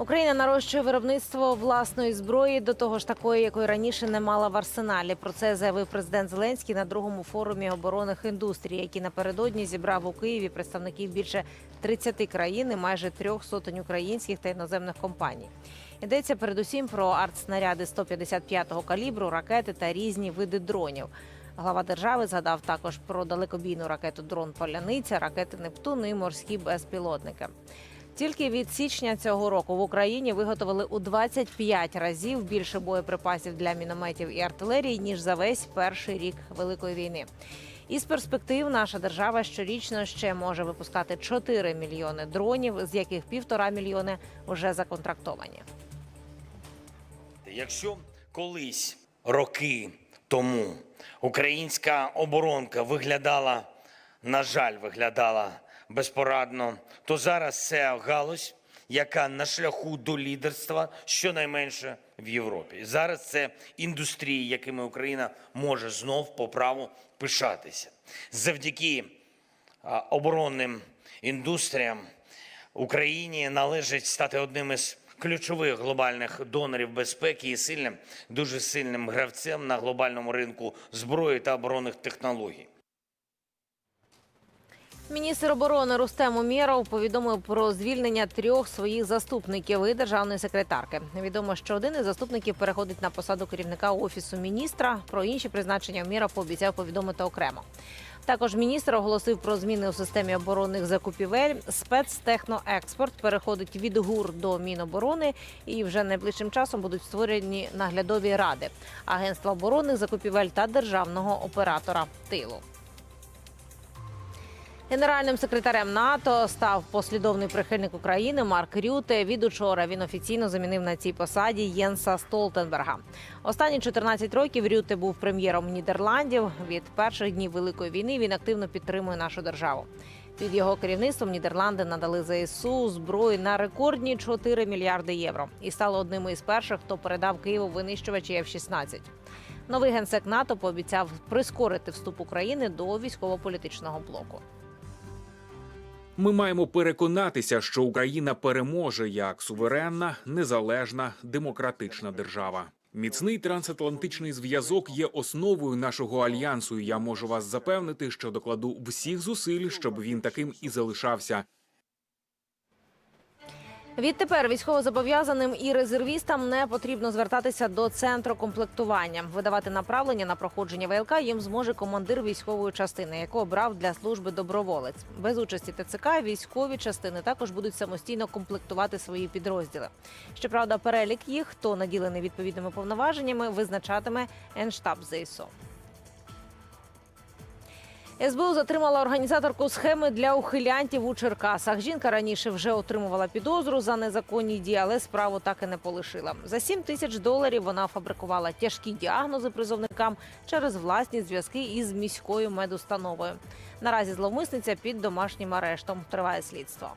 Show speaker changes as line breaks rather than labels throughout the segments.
Україна нарощує виробництво власної зброї, до того ж такої, якої раніше не мала в арсеналі. Про це заявив президент Зеленський на другому форумі оборонних індустрій, який напередодні зібрав у Києві представників більше 30 країн і майже трьох сотень українських та іноземних компаній. Йдеться передусім про артснаряди 155-го калібру, ракети та різні види дронів. Глава держави згадав також про далекобійну ракету дрон Поляниця, ракети Нептун і морські безпілотники. Тільки від січня цього року в Україні виготовили у 25 разів більше боєприпасів для мінометів і артилерії ніж за весь перший рік великої війни. Із перспектив наша держава щорічно ще може випускати 4 мільйони дронів, з яких півтора мільйони вже законтрактовані.
Якщо колись роки тому українська оборонка виглядала, на жаль, виглядала безпорадно, то зараз це галузь, яка на шляху до лідерства щонайменше в Європі. Зараз це індустрії, якими Україна може знов по праву пишатися. Завдяки оборонним індустріям Україні належить стати одним із ключових глобальних донорів безпеки і сильним, дуже сильним гравцем на глобальному ринку зброї та оборонних технологій.
Міністр оборони Рустем Умєров повідомив про звільнення трьох своїх заступників і державної секретарки. Відомо, що один із заступників переходить на посаду керівника офісу міністра. Про інші призначення Умєров пообіцяв повідомити окремо. Також міністр оголосив про зміни у системі оборонних закупівель. Спецтехноекспорт переходить від ГУР до Міноборони, і вже найближчим часом будуть створені наглядові ради Агентства оборонних закупівель та державного оператора тилу. Генеральним секретарем НАТО став послідовний прихильник України Марк Рюте. Від учора він офіційно замінив на цій посаді Єнса Столтенберга. Останні 14 років Рюте був прем'єром Нідерландів. Від перших днів великої війни він активно підтримує нашу державу. Під його керівництвом Нідерланди надали ЗСУ зброї на рекордні 4 мільярди євро і стали одними із перших, хто передав Києву винищувачі F-16. Новий генсек НАТО пообіцяв прискорити вступ України до військово-політичного блоку.
Ми маємо переконатися, що Україна переможе як суверенна, незалежна, демократична держава. Міцний трансатлантичний зв'язок є основою нашого альянсу. і Я можу вас запевнити, що докладу всіх зусиль, щоб він таким і залишався.
Відтепер військовозобов'язаним і резервістам не потрібно звертатися до центру комплектування. Видавати направлення на проходження ВЛК їм зможе командир військової частини, яку обрав для служби доброволець. Без участі ТЦК військові частини також будуть самостійно комплектувати свої підрозділи. Щоправда, перелік їх, хто наділений відповідними повноваженнями, визначатиме Генштаб ЗСУ. СБУ затримала організаторку схеми для ухилянтів у Черкасах. Жінка раніше вже отримувала підозру за незаконні дії, але справу так і не полишила. За 7 тисяч доларів вона фабрикувала тяжкі діагнози призовникам через власні зв'язки із міською медустановою. Наразі зловмисниця під домашнім арештом триває слідство.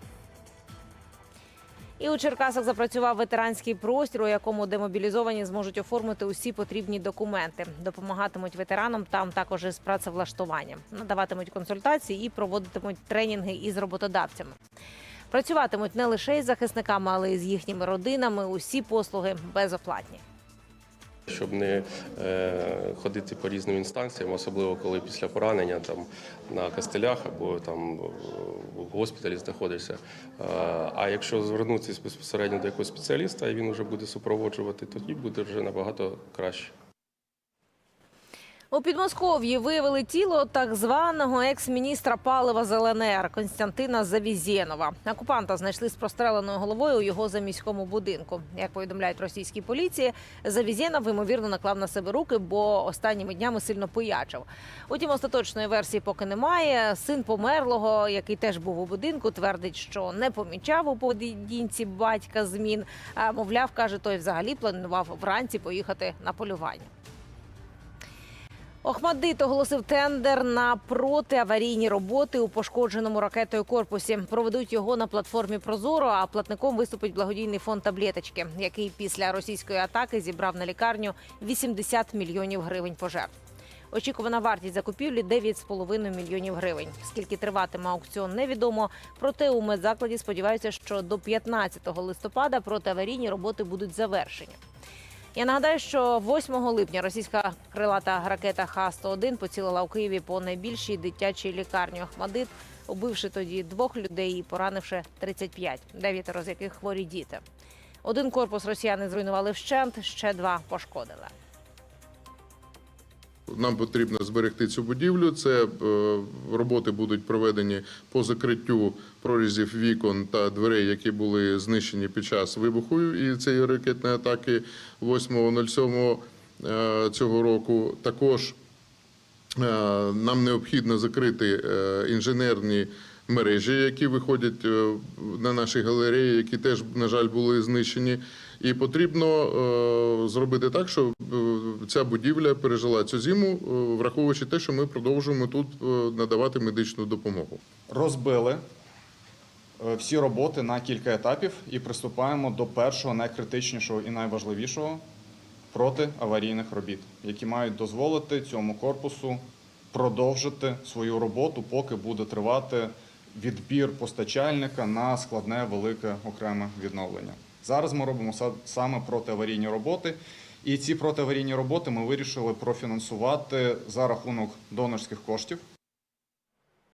І у Черкасах запрацював ветеранський простір, у якому демобілізовані зможуть оформити усі потрібні документи. Допомагатимуть ветеранам там також із працевлаштуванням, надаватимуть консультації і проводитимуть тренінги із роботодавцями. Працюватимуть не лише із захисниками, але й з їхніми родинами. Усі послуги безоплатні.
Щоб не е, ходити по різним інстанціям, особливо коли після поранення там на костелях або там в госпіталі знаходишся. Е, а якщо звернутися безпосередньо до якогось спеціаліста, і він вже буде супроводжувати, тоді буде вже набагато краще.
У Підмосков'ї виявили тіло так званого екс-міністра палива з ЛНР Константина Завізєнова. Окупанта знайшли з простреленою головою у його заміському будинку. Як повідомляють російські поліції, Завізєнов ймовірно наклав на себе руки, бо останніми днями сильно пиячив. Утім, остаточної версії поки немає. Син померлого, який теж був у будинку, твердить, що не помічав у поведінці батька змін. Мовляв, каже, той взагалі планував вранці поїхати на полювання. Охмадит оголосив тендер на протиаварійні роботи у пошкодженому ракетою корпусі. Проведуть його на платформі Прозоро. А платником виступить благодійний фонд таблеточки, який після російської атаки зібрав на лікарню 80 мільйонів гривень пожертв. Очікувана вартість закупівлі 9,5 мільйонів гривень. Скільки триватиме аукціон, невідомо. Проте у медзакладі сподіваються, що до 15 листопада протиаварійні роботи будуть завершені. Я нагадаю, що 8 липня російська крилата ракета Х-101 поцілила у Києві по найбільшій дитячій лікарні Охмадит, убивши тоді двох людей і поранивши 35, дев'ятеро з яких хворі діти. Один корпус росіяни зруйнували вщент, ще два пошкодили.
Нам потрібно зберегти цю будівлю. Це е, роботи будуть проведені по закриттю прорізів вікон та дверей, які були знищені під час вибуху і цієї ракетної атаки 8.07 е, цього року. Також е, нам необхідно закрити інженерні мережі, які виходять на наші галереї, які теж, на жаль, були знищені. І потрібно е, зробити так, щоб е, ця будівля пережила цю зиму, е, враховуючи те, що ми продовжуємо тут надавати медичну допомогу.
Розбили всі роботи на кілька етапів і приступаємо до першого найкритичнішого і найважливішого протиаварійних робіт, які мають дозволити цьому корпусу продовжити свою роботу, поки буде тривати відбір постачальника на складне велике окреме відновлення. Зараз ми робимо са- саме протиаварійні роботи. І ці протиаварійні роботи ми вирішили профінансувати за рахунок донорських коштів.